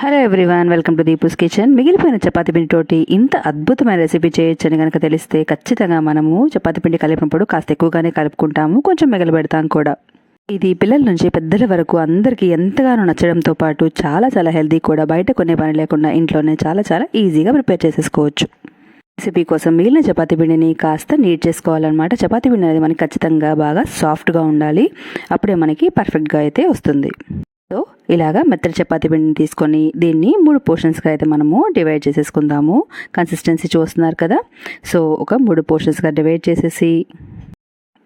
Hello everyone welcome to Deepu's kitchen మిగిలిపోయిన చపాతీ పిండితోటి ఇంత అద్భుతమైన రెసిపీ చేయొచ్చని కనుక తెలిస్తే ఖచ్చితంగా మనము చపాతి పిండి కలిపినప్పుడు కాస్త ఎక్కువగానే కలుపుకుంటాము కొంచెం మిగలబెడతాం కూడా. ఇది పిల్లల నుంచి పెద్దల వరకు అందరికీ ఎంతగానో నచ్చడంతో పాటు చాలా చాలా హెల్దీ కూడా. బయట కొనే పని లేకుండా ఇంట్లోనే చాలా చాలా ఈజీగా ప్రిపేర్ చేసేసుకోవచ్చు. రెసిపీ కోసం మిగిలిన చపాతి పిండిని కాస్త నీట్ చేసుకోవాలన్నమాట. చపాతి పిండి అనేది మనకి ఖచ్చితంగా బాగా సాఫ్ట్గా ఉండాలి. అప్పుడే మనకి పర్ఫెక్ట్గా అయితే వస్తుంది. సో ఇలాగా మెత్తడి చపాతీ పిండిని తీసుకొని దీన్ని మూడు పోర్షన్స్గా అయితే మనము డివైడ్ చేసేసుకుందాము. కన్సిస్టెన్సీ చూస్తున్నారు కదా? సో ఒక మూడు పోర్షన్స్గా డివైడ్ చేసేసి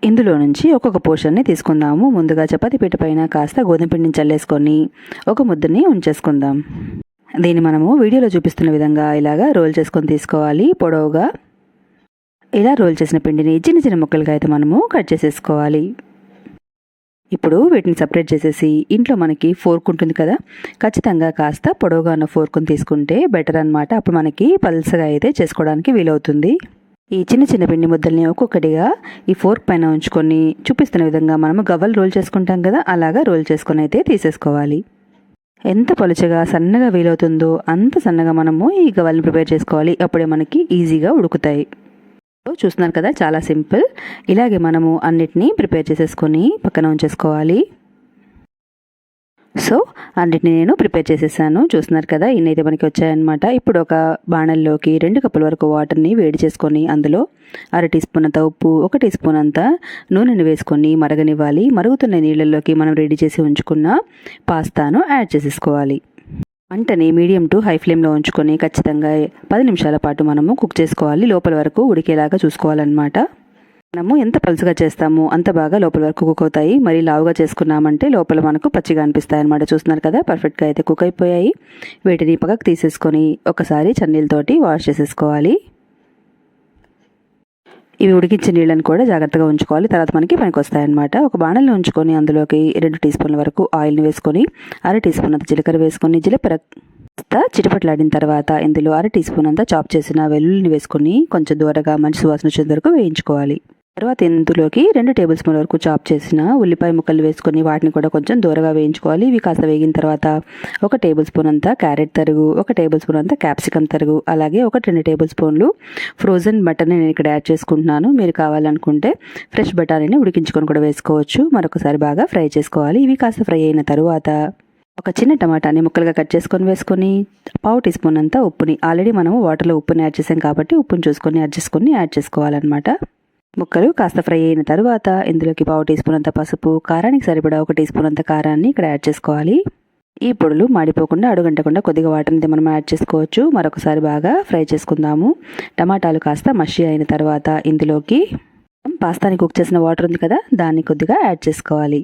ఇందులో నుంచి ఒక్కొక్క పోర్షన్ని తీసుకుందాము. ముందుగా చపాతీ పీట పైన కాస్త గోధుమ పిండిని చల్లేసుకొని ఒక ముద్దని ఉంచేసుకుందాం. దీన్ని మనము వీడియోలో చూపిస్తున్న విధంగా ఇలాగా రోల్ చేసుకొని తీసుకోవాలి. పొడవుగా ఇలా రోల్ చేసిన పిండిని చిన్న చిన్న ముక్కలుగా అయితే మనము కట్ చేసేసుకోవాలి. ఇప్పుడు వీటిని సపరేట్ చేసేసి ఇంట్లో మనకి ఫోర్క్ ఉంటుంది కదా ఖచ్చితంగా కాస్త పొడవుగా ఉన్న ఫోర్క్ని తీసుకుంటే బెటర్ అనమాట అప్పుడు మనకి పల్సగా అయితే చేసుకోవడానికి వీలవుతుంది. ఈ చిన్న చిన్న పిండి ముద్దల్ని ఒక్కొక్కటిగా ఈ ఫోర్క్ పైన ఉంచుకొని చూపిస్తున్న విధంగా మనము గవ్వలు రోల్ చేసుకుంటాం కదా అలాగా రోల్ చేసుకొని అయితే తీసేసుకోవాలి. ఎంత పలుచగా సన్నగా వీలవుతుందో అంత సన్నగా మనము ఈ గవ్వల్ని ప్రిపేర్ చేసుకోవాలి. అప్పుడే మనకి ఈజీగా ఉడుకుతాయి. చూస్తున్నారు కదా చాలా సింపుల్. ఇలాగే మనము అన్నిటినీ ప్రిపేర్ చేసేసుకొని పక్కన ఉంచేసుకోవాలి. సో అన్నిటిని నేను ప్రిపేర్ చేసేసాను. చూస్తున్నారు కదా ఇన్నైతే మనకి వచ్చాయన్నమాట. ఇప్పుడు ఒక బాణల్లోకి రెండు కప్పుల వరకు వాటర్ని వేడి చేసుకొని అందులో అర టీ స్పూన్ అంత ఉప్పు ఒక టీ స్పూన్ అంత నూనెని వేసుకొని మరగనివ్వాలి. మరుగుతున్న నీళ్ళల్లోకి మనం రెడీ చేసి ఉంచుకున్న పాస్తాను యాడ్ చేసేసుకోవాలి. మంటని మీడియం టు హై ఫ్లేమ్లో ఉంచుకొని ఖచ్చితంగా పది నిమిషాల పాటు మనము కుక్ చేసుకోవాలి. లోపల వరకు ఉడికేలాగా చూసుకోవాలన్నమాట. మనము ఎంత పలుసుగా చేస్తామో అంత బాగా లోపల వరకు కుక్ అవుతాయి. మరి లావుగా చేసుకున్నామంటే లోపల మనకు పచ్చిగా అనిపిస్తాయి అనమాట చూస్తున్నారు కదా పర్ఫెక్ట్గా అయితే కుక్ అయిపోయాయి. వీటిని పక్కకు తీసేసుకొని ఒకసారి చన్నీళ్ళతోటి వాష్ చేసేసుకోవాలి. ఇవి ఉడికించే నీళ్ళని కూడా జాగ్రత్తగా ఉంచుకోవాలి. తర్వాత మనకి పనికి వస్తాయన్నమాట ఒక బాణల్లో ఉంచుకొని అందులోకి రెండు టీ స్పూన్ల వరకు ఆయిల్ని వేసుకొని అర టీ స్పూన్ అంత జీలకర్ర వేసుకొని జీలకర్ర చిటపట్లాడిన తర్వాత ఇందులో అర టీ స్పూన్ అంతా చాప్ చేసిన వెల్లుల్లిని వేసుకొని కొంచెం దూరగా మంచి సువాసన వచ్చే వరకు వేయించుకోవాలి. తర్వాత ఇందులోకి రెండు టేబుల్ స్పూన్ వరకు చాప్ చేసిన ఉల్లిపాయ ముక్కలు వేసుకొని వాటిని కూడా కొంచెం దూరగా వేయించుకోవాలి. ఇవి కాస్త వేగిన తర్వాత ఒక టేబుల్ స్పూన్ అంతా క్యారెట్ తరుగు ఒక టేబుల్ స్పూన్ అంతా క్యాప్సికమ్ తరుగు అలాగే ఒక రెండు టేబుల్ స్పూన్లు ఫ్రోజన్ బటర్ని నేను ఇక్కడ యాడ్ చేసుకుంటున్నాను. మీరు కావాలనుకుంటే ఫ్రెష్ బటానీని ఉడికించుకొని కూడా వేసుకోవచ్చు. మరొకసారి బాగా ఫ్రై చేసుకోవాలి. ఇవి కాస్త ఫ్రై అయిన తర్వాత ఒక చిన్న టమాటాని ముక్కలుగా కట్ చేసుకొని వేసుకొని పావు టీ స్పూన్ అంతా ఉప్పుని ఆల్రెడీ మనము వాటర్లో ఉప్పుని యాడ్ చేసాం కాబట్టి ఉప్పుని చూసుకొని యాడ్ చేసుకొని యాడ్ చేసుకోవాలన్నమాట. ముక్కలు కాస్త ఫ్రై అయిన తర్వాత ఇందులోకి పావు టీ స్పూన్ అంత పసుపు కారానికి సరిపడా ఒక టీ స్పూన్ అంత కారాన్ని ఇక్కడ యాడ్ చేసుకోవాలి. ఈ పొడులు మాడిపోకుండా అడుగంటకుండా కొద్దిగా వాటర్ని మనం యాడ్ చేసుకోవచ్చు. మరొకసారి బాగా ఫ్రై చేసుకుందాము. టమాటాలు కాస్త మషి అయిన తర్వాత ఇందులోకి పాస్తాని కుక్ చేసిన వాటర్ ఉంది కదా దాన్ని కొద్దిగా యాడ్ చేసుకోవాలి.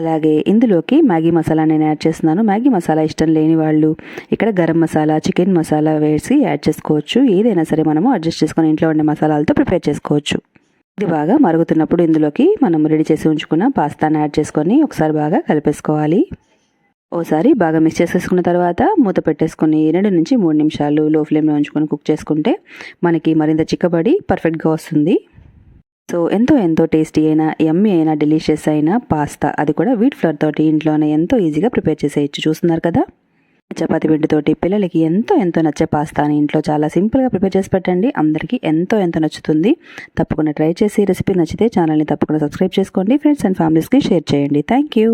అలాగే ఇందులోకి మ్యాగీ మసాలా నేను యాడ్ చేస్తున్నాను. మ్యాగీ మసాలా ఇష్టం లేని వాళ్ళు ఇక్కడ గరం మసాలా చికెన్ మసాలా వేసి యాడ్ చేసుకోవచ్చు. ఏదైనా సరే మనము అడ్జస్ట్ చేసుకొని ఇంట్లో ఉండే మసాలాలతో ప్రిపేర్ చేసుకోవచ్చు. ఇది బాగా మరుగుతున్నప్పుడు ఇందులోకి మనం రెడీ చేసి ఉంచుకున్న పాస్తాను యాడ్ చేసుకొని ఒకసారి బాగా కలిపేసుకోవాలి. ఓసారి బాగా మిక్స్ చేసేసుకున్న తర్వాత మూత పెట్టేసుకొని రెండు నుంచి మూడు నిమిషాలు లో ఫ్లేమ్లో ఉంచుకొని కుక్ చేసుకుంటే మనకి మరింత చిక్కబడి పర్ఫెక్ట్గా వస్తుంది. సో ఎంతో ఎంతో టేస్టీ అయినా ఎమ్మీ అయినా డెలిషియస్ అయినా పాస్తా అది కూడా వీట్ ఫ్లవర్ తోటి ఇంట్లోనే ఎంతో ఈజీగా ప్రిపేర్ చేసేయచ్చు. చూస్తున్నారు కదా? చపాతి పిండితోటి పిల్లలకి ఎంతో ఎంతో నచ్చే పాస్తాని ఇంట్లో చాలా సింపుల్గా ప్రిపేర్ చేసి పెట్టండి. అందరికీ ఎంతో ఎంతో నచ్చుతుంది. తప్పకుండా ట్రై చేసి రెసిపీ నచ్చితే ఛానల్ని తప్పకుండా సబ్స్క్రైబ్ చేసుకోండి. ఫ్రెండ్స్ అండ్ ఫ్యామిలీస్కి షేర్ చేయండి. Thank you.